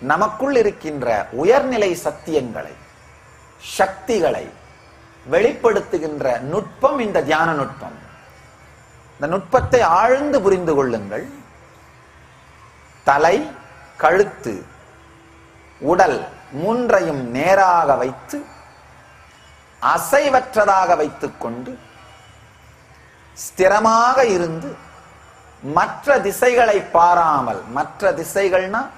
நமக்குள் இருக்கின்ற உயர்நிலை சத்தியங்களை சக்திகளை வெளிப்படுத்துகின்ற நுட்பம் இந்த தியான நுட்பம். இந்த நுட்பத்தை ஆழ்ந்து புரிந்து கொள்ளுங்கள். தலை கழுத்து உடல் மூன்றையும் நேராக வைத்து அசைவற்றதாக வைத்துக்கொண்டு ஸ்திரமாக இருந்து மற்ற திசைகளை பாராமல் மற்ற திசைகள்னா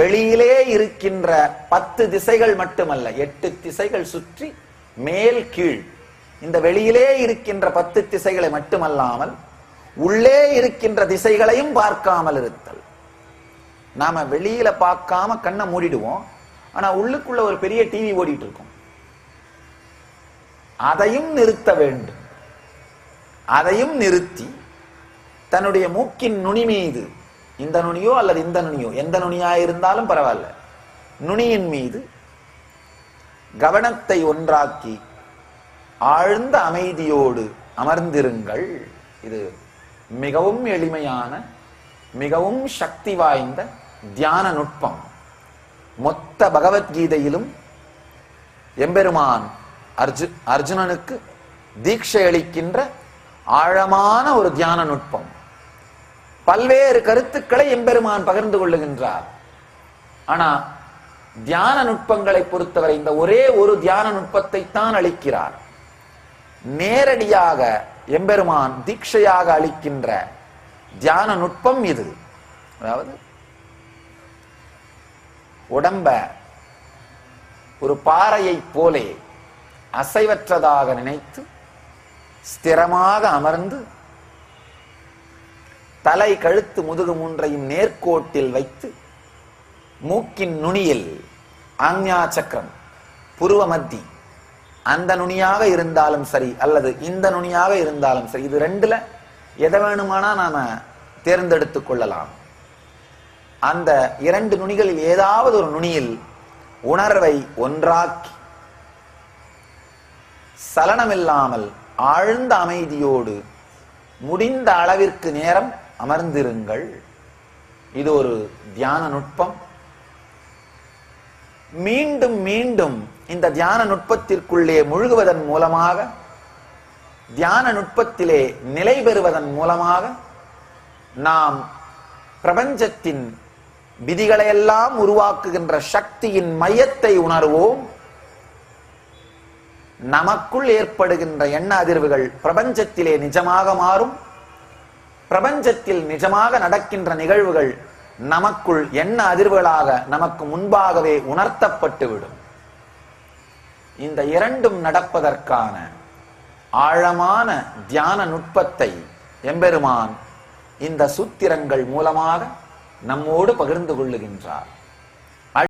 வெளியிலே இருக்கின்ற பத்து திசைகள் மட்டுமல்ல எட்டு திசைகள் சுற்றி மேல் கீழ். இந்த வெளியிலே இருக்கின்ற பத்து திசைகளை மட்டுமல்லாமல் உள்ளே இருக்கின்ற திசைகளையும் பார்க்காமல் இருத்தல். நாம வெளியில பார்க்காம கண்ணை மூடிடுவோம். ஆனா உள்ளுக்குள்ள ஒரு பெரிய டிவி ஓடிட்டு இருக்கும் அதையும் நிறுத்த வேண்டும். அதையும் நிறுத்தி தன்னுடைய மூக்கின் நுனி மீது இந்த நுனியோ அல்லது இந்த நுனியோ எந்த நுனியா இருந்தாலும் பரவாயில்ல. நுனியின் மீது கவனத்தை ஒன்றாக்கி ஆழ்ந்த அமைதியோடு அமர்ந்திருங்கள். இது மிகவும் எளிமையான மிகவும் சக்தி வாய்ந்த தியான நுட்பம். மொத்த பகவத்கீதையிலும் எம்பெருமான் அர்ஜு அர்ஜுனனுக்கு தீட்சை அளிக்கின்ற ஆழமான ஒரு தியான நுட்பம். பல்வேறு கருத்துக்களை எம்பெருமான் பகிர்ந்து கொள்ளுகின்றார். ஆனா தியான நுட்பங்களை பொறுத்தவரை இந்த ஒரே ஒரு தியான நுட்பத்தை தான் அளிக்கிறார். நேரடியாக எம்பெருமான் தீட்சையாக அளிக்கின்ற தியான நுட்பம் இது. அதாவது உடம்ப ஒரு பாறையை போலே அசைவற்றதாக நினைத்து ஸ்திரமாக அமர்ந்து தலை கழுத்து முதுகு மூன்றையும் நேர்கோட்டில் வைத்து மூக்கின் நுனியில் ஆக்ஞா சக்கரம் புருவ மத்தி. அந்த நுனியாக இருந்தாலும் சரி அல்லது இந்த நுனியாக இருந்தாலும் சரி இது ரெண்டுல எதை வேணுமானா நாம தேர்ந்தெடுத்துக் கொள்ளலாம். அந்த இரண்டு நுனிகளில் ஏதாவது ஒரு நுனியில் உணர்வை ஒன்றாக்கி சலனமில்லாமல் ஆழ்ந்த அமைதியோடு முடிந்த அளவிற்கு நேரம் அமர்ந்திருங்கள். இது ஒரு தியான நுட்பம். மீண்டும் மீண்டும் இந்த தியான நுட்பத்திற்குள்ளே முழுகுவதன் மூலமாக தியான நுட்பத்திலே நிலை பெறுவதன் மூலமாக நாம் பிரபஞ்சத்தின் விதிகளையெல்லாம் உருவாக்குகின்ற சக்தியின் மையத்தை உணர்வோம். நமக்குள் ஏற்படுகின்ற எண்ண அதிர்வுகள் பிரபஞ்சத்திலே நிஜமாக மாறும். பிரபஞ்சத்தில் நிஜமாக நடக்கின்ற நிகழ்வுகள் நமக்குள் என்ன அதிர்வுகளாக நமக்கு முன்பாகவே உணர்த்தப்பட்டுவிடும். இந்த இரண்டும் நடப்பதற்கான ஆழமான தியான நுட்பத்தை எம்பெருமான் இந்த சூத்திரங்கள் மூலமாக நம்மோடு பகிர்ந்து கொள்ளுகின்றார்.